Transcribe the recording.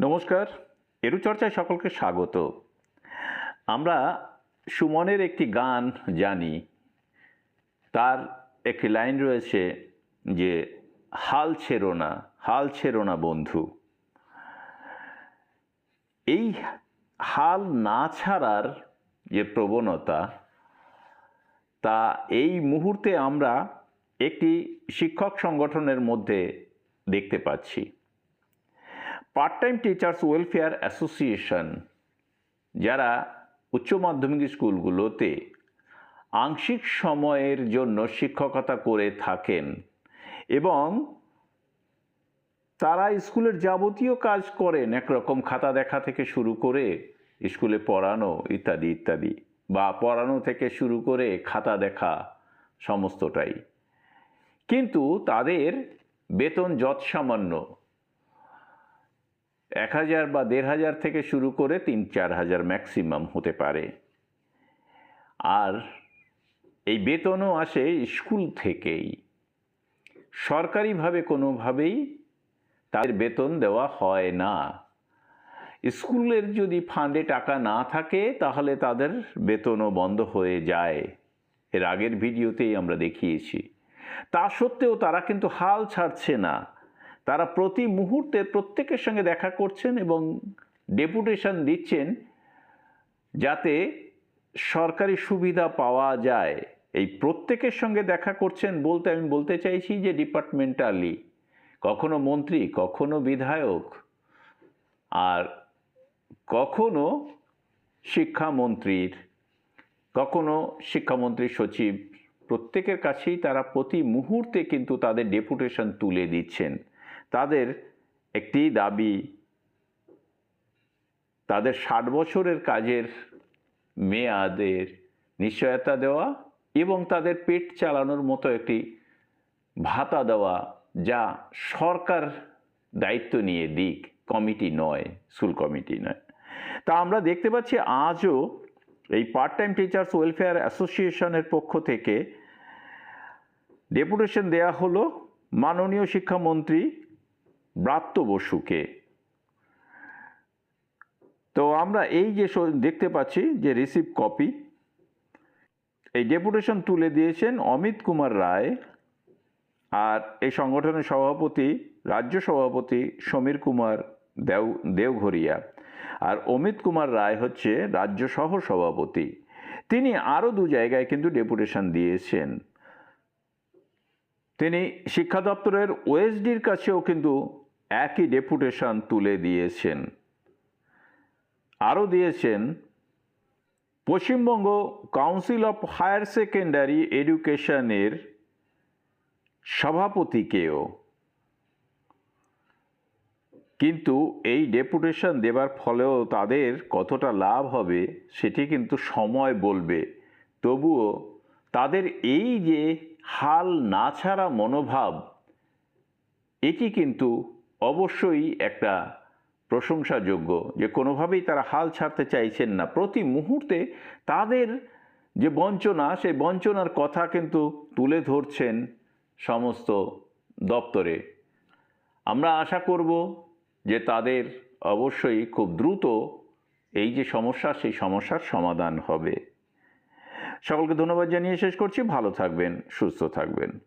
নমস্কার এরু চর্চায় সকলকে স্বাগত। আমরা সুমনের একটি গান জানি। তার একটি লাইন রয়েছে যে, হাল ছেড়ো না, হাল ছেড়ো না বন্ধু। এই হাল না ছাড়ার যে প্রবণতা, তা এই মুহূর্তে আমরা একটি শিক্ষক সংগঠনের মধ্যে দেখতে পাচ্ছি। Part time teachers welfare association যারা উচ্চ মাধ্যমিক স্কুলগুলোতে আংশিক সময়ের জন্য শিক্ষকতা করে থাকেন এবং তারা স্কুলের যাবতীয় কাজ করেন, একরকম খাতা দেখা থেকে শুরু করে স্কুলে পড়ানো ইত্যাদি ইত্যাদি বা পড়ানো থেকে শুরু করে খাতা দেখা সমস্তটাই। কিন্তু তাদের বেতন যৎসামান্য। এক হাজার বা দেড় হাজার থেকে শুরু করে তিন চার হাজার ম্যাক্সিমাম হতে পারে। আর এই বেতনও আসে স্কুল থেকেই। সরকারিভাবে কোনোভাবেই তাদের বেতন দেওয়া হয় না। স্কুলের যদি ফান্ডে টাকা না থাকে, তাহলে তাদের বেতনও বন্ধ হয়ে যায়। এর আগের ভিডিওতেই আমরা দেখিয়েছি। তা সত্ত্বেও তারা কিন্তু হাল ছাড়ছে না। তারা প্রতি মুহূর্তে প্রত্যেকের সঙ্গে দেখা করছেন এবং ডেপুটেশন দিচ্ছেন যাতে সরকারি সুবিধা পাওয়া যায়। এই প্রত্যেকের সঙ্গে দেখা করছেন বলতে আমি বলতে চাইছি যে ডিপার্টমেন্টালি, কখনো মন্ত্রী, কখনো বিধায়ক, আর কখনো শিক্ষামন্ত্রীর, কখনো শিক্ষামন্ত্রী সচিব, প্রত্যেকের কাছেই তারা প্রতি মুহূর্তে কিন্তু তাদের ডেপুটেশন তুলে দিচ্ছেন। তাদের একটি দাবি, তাদের ষাট বছরের কাজের মেয়াদের নিশ্চয়তা দেওয়া এবং তাদের পেট চালানোর মতো একটি ভাতা দেওয়া যা সরকার দায়িত্ব নিয়ে দিক, কমিটি নয়, স্কুল কমিটি নয়। তা আমরা দেখতে পাচ্ছি আজও এই পার্ট টাইম টিচার্স ওয়েলফেয়ার অ্যাসোসিয়েশনের পক্ষ থেকে ডেপুটেশন দেয়া হলো মাননীয় শিক্ষামন্ত্রী ব্রাত্য বসুকে। তো আমরা এই যে দেখতে পাচ্ছি যে রিসিভ কপি এই ডেপুটেশন তুলে দিয়েছেন অমিত কুমার রায় আর এই সংগঠনের সভাপতি, রাজ্য সভাপতি সমীর কুমার দেও দেওঘরিয়া। আর অমিত কুমার রায় হচ্ছে রাজ্য সহ সভাপতি। তিনি আরও দু জায়গায় কিন্তু ডেপুটেশন দিয়েছেন। তিনি শিক্ষা দপ্তরের ওএসডির কাছেও কিন্তু একই ডেপুটেশন তুলে দিয়েছেন। আরও দিয়েছেন, Paschimbanga council of higher secondary এডুকেশনের সভাপতিকেও। কিন্তু এই ডেপুটেশন দেবার ফলেও তাদের কতটা লাভ হবে, সেটি কিন্তু সময় বলবে। তবুও তাদের এই যে হাল না ছাড়া মনোভাব, এটি কিন্তু অবশ্যই একটা প্রশংসাযোগ্য যে কোনোভাবেই তারা হাল ছাড়তে চাইছেন না। প্রতি মুহূর্তে তাদের যে বঞ্চনা, সেই বঞ্চনার কথা কিন্তু তুলে ধরছেন সমস্ত দপ্তরে। আমরা আশা করব যে তাদের অবশ্যই খুব দ্রুত এই যে সমস্যা, সেই সমস্যার সমাধান হবে। সকলকে ধন্যবাদ জানিয়ে শেষ করছি। ভালো থাকবেন, সুস্থ থাকবেন।